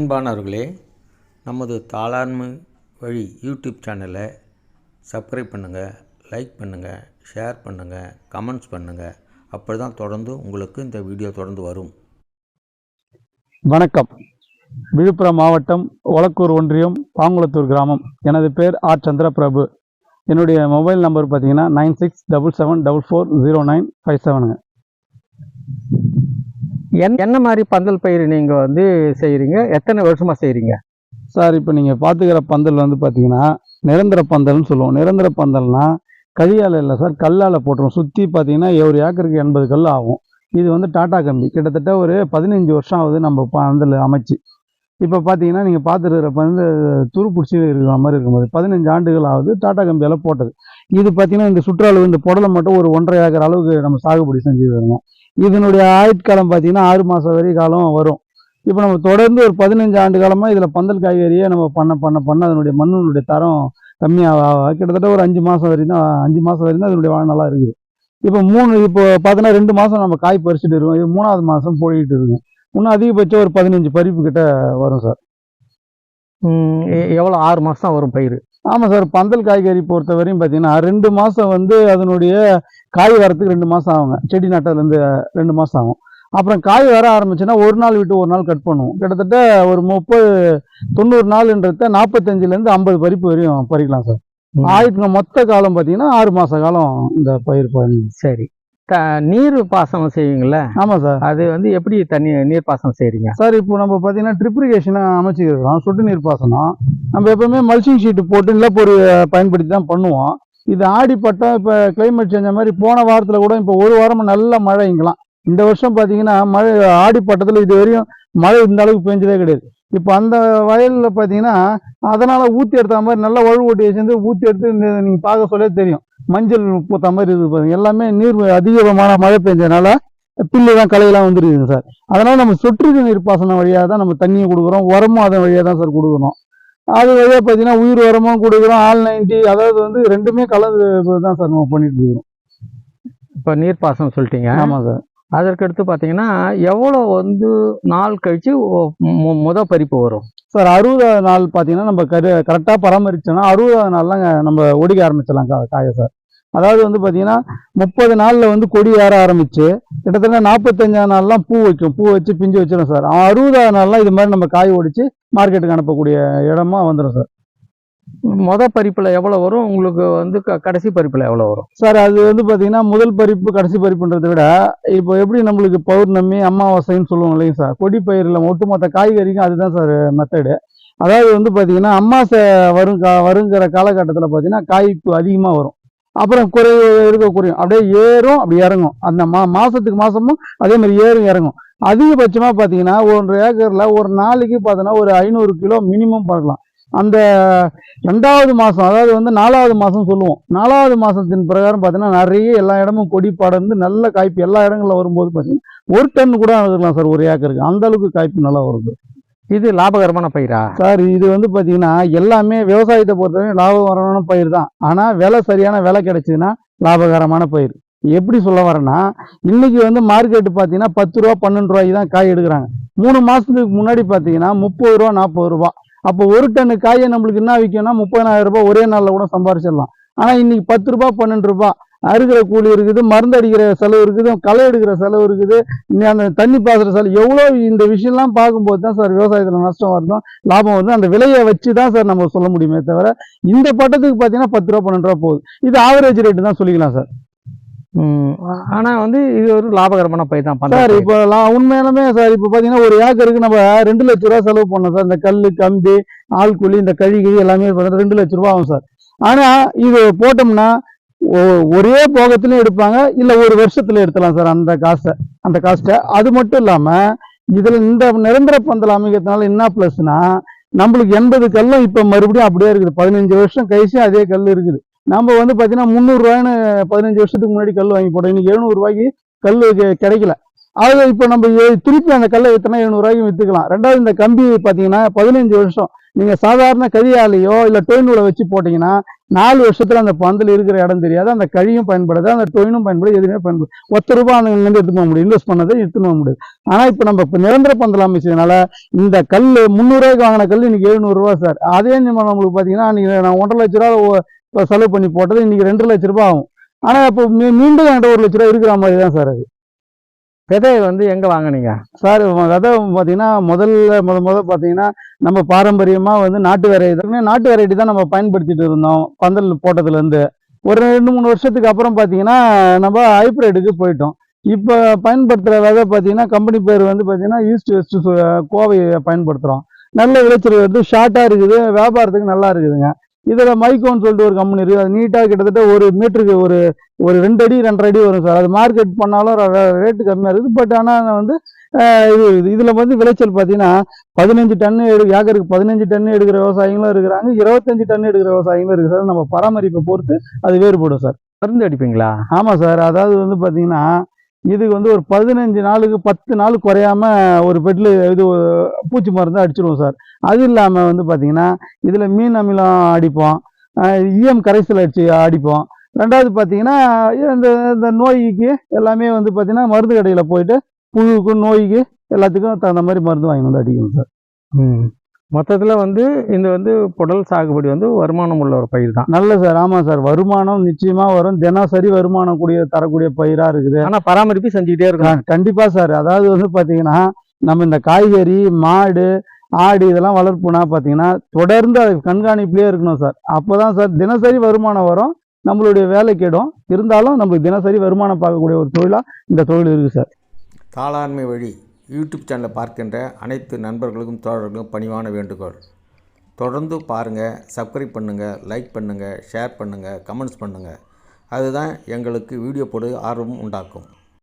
அன்பானவர்களே நமது தாளாண்மை வழி யூடியூப் சேனலை சப்ஸ்கிரைப் பண்ணுங்கள் லைக் பண்ணுங்கள் ஷேர் பண்ணுங்கள் கமெண்ட்ஸ் பண்ணுங்கள் அப்படி தான் தொடர்ந்து உங்களுக்கு இந்த வீடியோ தொடர்ந்து வரும். வணக்கம். விழுப்புரம் மாவட்டம் ஒலக்கூர் ஒன்றியம் பாங்குளத்தூர் கிராமம். எனது பேர் ஆர். சந்திர பிரபு என்னுடைய மொபைல் நம்பர் பார்த்தீங்கன்னா nine six double seven double four zero nine five செவனுங்க. என் என்ன மாதிரி பந்தல் பயிர் நீங்கள் வந்து செய்கிறீங்க எத்தனை வருஷமாக செய்கிறீங்க சார் இப்போ நீங்கள் பார்த்துக்கிற பந்தல் வந்து பார்த்தீங்கன்னா நிரந்தர பந்தல்னு சொல்லுவோம். நிரந்தர பந்தல்னா கழியால் இல்லை சார் கல்லால் போட்டுருவோம். சுற்றி பார்த்தீங்கன்னா ஒரு ஏக்கருக்கு எண்பது கல் ஆகும். இது வந்து டாடா கம்பி. கிட்டத்தட்ட ஒரு பதினஞ்சு வருஷம் ஆகுது நம்ம பந்தல் அமைச்சு. இப்போ பார்த்தீங்கன்னா நீங்கள் பார்த்துருக்கிற வந்து துரு பிடிச்சி இருக்கிற மாதிரி இருக்கும்போது பதினஞ்சு ஆண்டுகள் ஆகுது டாடா கம்பியால் போட்டது. இது பார்த்தீங்கன்னா இந்த சுற்றுலாவில் இந்த புடலை மட்டும் ஒரு ஒன்றரை ஏக்கர் அளவுக்கு நம்ம சாகுபடி செஞ்சு வருவோம் இதனுடைய ஆயுட்காலம் பார்த்தீங்கன்னா ஆறு மாதம் வரை காலம் வரும். இப்போ நம்ம தொடர்ந்து ஒரு பதினஞ்சு ஆண்டு காலமாக இதில் பந்தல் காய்கறியை நம்ம பண்ண பண்ண பண்ண அதனுடைய மண்ணினுடைய தரம் கம்மியாக கிட்டத்தட்ட ஒரு அஞ்சு மாதம் வரைக்கும் தான் அஞ்சு மாதம் வரைக்கும் தான் அதனுடைய வாழ்நாளாக இருக்குது. இப்போ மூணு இப்போ பார்த்தோன்னா ரெண்டு மாதம் நம்ம காய் பறிச்சுட்டு இருக்கோம் இது மூணாவது மாதம் போயிட்டு இருக்கும். இன்னும் அதிகபட்சம் ஒரு பதினஞ்சு பறிப்பு கிட்ட வரும் சார். எவ்வளோ ஆறு மாதம் வரும் பயிர். ஆமாம் சார் பந்தல் காய்கறி பொறுத்த வரையும் பார்த்தீங்கன்னா ரெண்டு மாதம் வந்து அதனுடைய காய் வரத்துக்கு ரெண்டு மாதம் ஆகுங்க. செடி நட்டதுலேருந்து ரெண்டு மாதம் ஆகும். அப்புறம் காய் வர ஆரம்பிச்சுன்னா ஒரு நாள் விட்டு ஒரு நாள் கட் பண்ணுவோம். கிட்டத்தட்ட ஒரு முப்பது தொண்ணூறு நாளுன்றத நாற்பத்தஞ்சிலேருந்து ஐம்பது பறிப்பு வரையும் பறிக்கலாம் சார். ஆயுட்ங்க மொத்த காலம் பார்த்தீங்கன்னா ஆறு மாத காலம் இந்த பயிர் சரி. நீர் பாசனம் செய்வீங்கள்ல ஆமாம் சார். அது வந்து எப்படி தண்ணி நீர் பாசனம் செய்கிறீங்க சார் இப்போ நம்ம பார்த்தீங்கன்னா ட்ரிப்ரிகேஷனை அமைச்சிருக்கிறோம். சொட்டு நீர் பாசனம். நம்ம எப்பவுமே மல்ச்சிங் ஷீட்டு போட்டு நிலப்பொரு பயன்படுத்தி தான் பண்ணுவோம். இது ஆடி பட்டம் இப்போ கிளைமேட் சேஞ்ச மாதிரி போன வாரத்தில் கூட இப்போ ஒரு வாரமாக நல்ல மழை இங்கலாம் இந்த வருஷம் பார்த்தீங்கன்னா மழை ஆடி பட்டத்தில் இது வரையும் மழை இந்த அளவுக்கு பெஞ்சதே கிடையாது. இப்போ அந்த வயலில் பார்த்தீங்கன்னா அதனால் ஊற்றி எடுத்த மாதிரி நல்லா வழு ஓட்டி வச்சிருந்து ஊற்றி எடுத்து நீங்கள் பார்க்க சொல்லே தெரியும். மஞ்சள் பூத்த மாதிரி இருக்குது பாருங்க. எல்லாமே நீர் அதிகமான மழை பெஞ்சதுனால பில்லு தான் களையெல்லாம் வந்துருக்குங்க சார். அதனால நம்ம சொட்டு நீர் பாசனம் வழியாக தான் நம்ம தண்ணியை கொடுக்குறோம். உரமும் அதன் வழியாக தான் சார் கொடுக்குறோம் அது வழியாக பார்த்தீங்கன்னா உயிர் உரமும் கொடுக்குறோம். ஆல் நைன்டி அதாவது வந்து ரெண்டுமே கலந்து தான் சார் நம்ம பண்ணிட்டு இருக்கிறோம். இப்போ நீர் பாசனம் சொல்லிட்டீங்க. ஆமாம் சார். அதற்கடுத்து பார்த்தீங்கன்னா எவ்வளோ வந்து நாள் கழித்து முத பறிப்பு வரும்? சார் அறுபதாவது நாள் பார்த்தீங்கன்னா நம்ம கரு கரெக்டாக பராமரிச்சோன்னா அறுபதாவது நாள்லாம் நம்ம ஒடிக்க ஆரம்பிச்சிடலாம் கா காய சார். அதாவது வந்து பார்த்தீங்கன்னா முப்பது நாளில் வந்து கொடி ஏற ஆரம்பிச்சு கிட்டத்தட்ட நாற்பத்தஞ்சாவது நாள்லாம் பூ வைக்கும். பூ வச்சு பிஞ்சு வச்சிடும் சார். அறுபதாவது நாள்லாம் இது மாதிரி நம்ம காய் ஒடிச்சு மார்க்கெட்டுக்கு அனுப்பக்கூடிய இடமா வந்துடும் சார். மொத பறிப்பில் எவ்வளோ வரும்? உங்களுக்கு வந்து க கடைசி பறிப்பில் எவ்வளோ வரும்? சார் அது வந்து பார்த்தீங்கன்னா முதல் பறிப்பு கடைசி பறிப்புன்றதை விட இப்போ எப்படி நம்மளுக்கு பௌர்ணமி அமாவாசைன்னு சொல்லுவோம் இல்லைங்க சார்? கொடி பயிரில் ஒட்டுமொத்த காய்கறிக்கும் அதுதான் சார் மெத்தடு அதாவது வந்து பார்த்தீங்கன்னா அம்மாசை வரும் கா வருங்கிற காலகட்டத்தில் பார்த்தீங்கன்னா காய்ப்பு அதிகமாக வரும். அப்புறம் குறை இருக்க குறையும் அப்படியே ஏறும் அப்படி இறங்கும். அந்த மா மாதத்துக்கு மாதமும் அதே மாதிரி ஏறும் இறங்கும். அதிகபட்சமாக பார்த்தீங்கன்னா ஒன்று ஏக்கரில் ஒரு நாளைக்கு பார்த்தோன்னா ஒரு ஐநூறு கிலோ மினிமம் பார்க்கலாம் அந்த ரெண்டாவது மாதம் அதாவது வந்து நாலாவது மாதம் சொல்லுவோம். நாலாவது மாதத்தின் பிரகாரம் பார்த்தீங்கன்னா நிறைய எல்லா இடமும் கொடி படர்ந்து நல்ல காய்ப்பு எல்லா இடங்களில் வரும்போது பார்த்தீங்கன்னா ஒரு டன் கூட இருக்கலாம் சார் ஒரு ஏக்கருக்கு. அந்த அளவுக்கு காய்ப்பு நல்லா வருது. இது லாபகரமான பயிரா? சார் இது வந்து பார்த்தீங்கன்னா எல்லாமே விவசாயத்தை பொறுத்தவரை லாபகரமான பயிர் தான். ஆனால் விலை சரியான விலை கிடைச்சதுன்னா லாபகரமான பயிர். எப்படி சொல்ல வரேன்னா இன்னைக்கு வந்து மார்க்கெட்டு பார்த்தீங்கன்னா பத்து ரூபா பன்னெண்டு ரூபாய்க்கு தான் காய் எடுக்கிறாங்க. மூணு மாதத்துக்கு முன்னாடி பார்த்தீங்கன்னா முப்பது ரூபா நாற்பது ரூபா. அப்போ ஒரு டன்னு காயை நம்மளுக்கு என்ன விற்கணும்னா முப்பதாயிரம் ரூபாய் ஒரே நாளில் கூட சம்பாரிச்சிடலாம். ஆனால் இன்னைக்கு பத்து ரூபா பன்னெண்டு ரூபாய் அறுக்கிற கூலி இருக்குது மருந்து அடிக்கிற செலவு இருக்குது களை எடுக்கிற செலவு இருக்குது இன்னும் அந்த தண்ணி பாசுற செலவு எவ்வளோ இந்த விஷயம்லாம் பார்க்கும்போது தான் சார் விவசாயத்தில் நஷ்டம் வருதும் லாபம் வருதும் அந்த விலையை வச்சு தான் சார் நம்ம சொல்ல முடியுமே தவிர இந்த பட்டத்துக்கு பார்த்தீங்கன்னா பத்து ரூபா பன்னெண்டு ரூபா போகுது. இது ஆவரேஜ் ரேட்டு தான் சொல்லிக்கலாம் சார். ஆனால் வந்து இது ஒரு லாபகரமான பயிர் தான் சார் இப்போ உண்மையாலுமே சார் இப்போ பார்த்தீங்கன்னா ஒரு ஏக்கருக்கு நம்ம ரெண்டு லட்ச ரூபா செலவு பண்ணோம் சார். இந்த கல் கம்பி ஆள் கூலி இந்த கழி கிழி எல்லாமே ரெண்டு லட்ச ரூபா ஆகும் சார். ஆனால் இது போட்டோம்னா ஒரே போகத்துலையும் எடுப்பாங்க இல்லை ஒரு வருஷத்துல எடுத்துலாம் சார் அந்த காசை அந்த காஸ்ட்டை அது மட்டும் இல்லாமல் இதில் இந்த நிரந்தர பந்தல் அமைக்கிறதுனால என்ன ப்ளஸ்னா நம்மளுக்கு எண்பது கல்லும் இப்போ மறுபடியும் அப்படியே இருக்குது. பதினஞ்சு வருஷம் கழிச்சு அதே கல் இருக்குது. நம்ம வந்து பார்த்தீங்கன்னா முந்நூறுரூவான்னு பதினஞ்சு வருஷத்துக்கு முன்னாடி கல் வாங்கி போட்டோம். இன்னைக்கு எழுநூறுவாய்க்கு கல் கிடைக்கல. அதில் இப்போ நம்ம திருப்பி அந்த கல்லை எத்தனை எழுநூறுவாய்க்கு விற்றுக்கலாம் ரெண்டாவது இந்த கம்பி பார்த்தீங்கன்னா பதினஞ்சு வருஷம். நீங்கள் சாதாரண கழியாலையோ இல்லை டொயினூலை வச்சு போட்டிங்கன்னா நாலு வருஷத்தில் அந்த பந்தல் இருக்கிற இடம் தெரியாது. அந்த கழியும் பயன்படுது. அந்த டொயினும் பயன்படுது. எதுவுமே பயன்படுது. ஒத்த ரூபா அந்த இருந்து எடுத்து போக முடியும் இன்வெஸ்ட் பண்ணதை எடுத்துன்னு போக முடியாது. ஆனால் இப்போ நம்ம இப்போ நிரந்தர பந்தல் அமைச்சதுனால இந்த கல் முந்நூறுவாய்க்கு வாங்கின கல் இன்னைக்கு எழுநூறுரூவா சார். அதே நம்ம நம்மளுக்கு பார்த்தீங்கன்னா அன்றைக்கி நான் ஒன்றரை லட்ச ரூபா செலவு பண்ணி போட்டது இன்றைக்கி ரெண்டு லட்ச ரூபா ஆகும். ஆனால் இப்போ மீ- மீண்டும் என்கிட்ட ஒரு லட்ச ரூபா இருக்கிற மாதிரி தான் சார் அது. விதையை வந்து எங்கே வாங்கினீங்க? சார் விதை பார்த்தீங்கன்னா முதல்ல முத முத பார்த்தீங்கன்னா நம்ம பாரம்பரியமாக வந்து நாட்டு வெரைட்டி நாட்டு வெரைட்டி தான் நம்ம பயன்படுத்திட்டு இருந்தோம் பந்தல் போட்டதுலேருந்து. ஒரு ரெண்டு மூணு வருஷத்துக்கு அப்புறம் பார்த்தீங்கன்னா நம்ம ஹைப்ரிடுக்கு போயிட்டோம். இப்போ பயன்படுத்துகிற விதை பார்த்தீங்கன்னா கம்பெனி பேர் வந்து பார்த்தீங்கன்னா ஈஸ்ட் வெஸ்ட் கோவையை பயன்படுத்துகிறோம் நல்ல விளைச்சல் வந்து ஷார்ட்டாக இருக்குது வியாபாரத்துக்கு நல்லா இருக்குதுங்க. இதில் மைக்கோன்னு சொல்லிட்டு ஒரு கம்பெனி இருக்குது. அது நீட்டாக கிட்டத்தட்ட ஒரு மீட்டருக்கு ஒரு ஒரு ரெண்டு அடி ரெண்டரை அடி வரும் சார். அது மார்க்கெட் பண்ணாலும் ரேட்டு கம்மியாக இருக்குது. பட் ஆனால் வந்து இது இதில் வந்து விளைச்சல் பார்த்தீங்கன்னா பதினஞ்சு டன்னு எடு ஏக்கருக்கு பதினஞ்சு டன்னு எடுக்கிற விவசாயிகளும் இருக்கிறாங்க. இருபத்தஞ்சு டன் எடுக்கிற விவசாயிகளும் இருக்குது சார் நம்ம பராமரிப்பை பொறுத்து அது வேறுபடும் சார். மருந்து அடிப்பீங்களா? ஆமாம் சார். அதாவது வந்து பார்த்தீங்கன்னா இதுக்கு வந்து ஒரு பதினஞ்சு நாளுக்கு பத்து நாள் குறையாம ஒரு பெட்டில் இது பூச்சி மருந்து அடிச்சிடுவோம் சார். அது இல்லாமல் வந்து பார்த்தீங்கன்னா இதில் மீன் அமிலம் அடிப்போம். ஈயம் கரைசல் அடிச்சு அடிப்போம். ரெண்டாவது பார்த்தீங்கன்னா இந்த இந்த நோய்க்கு எல்லாமே வந்து பார்த்தீங்கன்னா மருந்து கடையில் போயிட்டு புழுவுக்கும் நோய்க்கு எல்லாத்துக்கும் தகுந்த மாதிரி மருந்து வாங்கி வந்து அடிக்கணும் சார். ம். மொத்தத்துல வந்து இந்த வந்து புடல் சாகுபடி வந்து வருமானம் உள்ள ஒரு பயிர் தான். நல்ல சார். ஆமாம் சார். வருமானம் நிச்சயமாக வரும். தினசரி வருமானம் கூடிய தரக்கூடிய பயிராக இருக்குது. ஆனா பராமரிப்பு செஞ்சுக்கிட்டே இருக்கணும். ஆ, கண்டிப்பா சார். அதாவது வந்து பாத்தீங்கன்னா நம்ம இந்த காய்கறி மாடு ஆடு இதெல்லாம் வளர்ப்புனா பாத்தீங்கன்னா தொடர்ந்து அது கண்காணிப்புலயே இருக்கணும் சார். அப்போதான் சார் தினசரி வருமானம் வரும். நம்மளுடைய வேலை கெடும். இருந்தாலும் நம்மளுக்கு தினசரி வருமானம் பார்க்கக்கூடிய ஒரு தொழிலா இந்த தொழில் இருக்கு சார். தாளாண்மை வழி யூடியூப் சேனலை பார்க்கின்ற அனைத்து நண்பர்களுக்கும் தோழர்களுக்கும் பணிவான வேண்டுகோள். தொடர்ந்து பாருங்கள் சப்ஸ்கிரைப் பண்ணுங்கள் லைக் பண்ணுங்கள் ஷேர் பண்ணுங்கள் கமெண்ட்ஸ் பண்ணுங்கள் அதுதான் எங்களுக்கு வீடியோ போடு ஆர்வம் உண்டாக்கும்.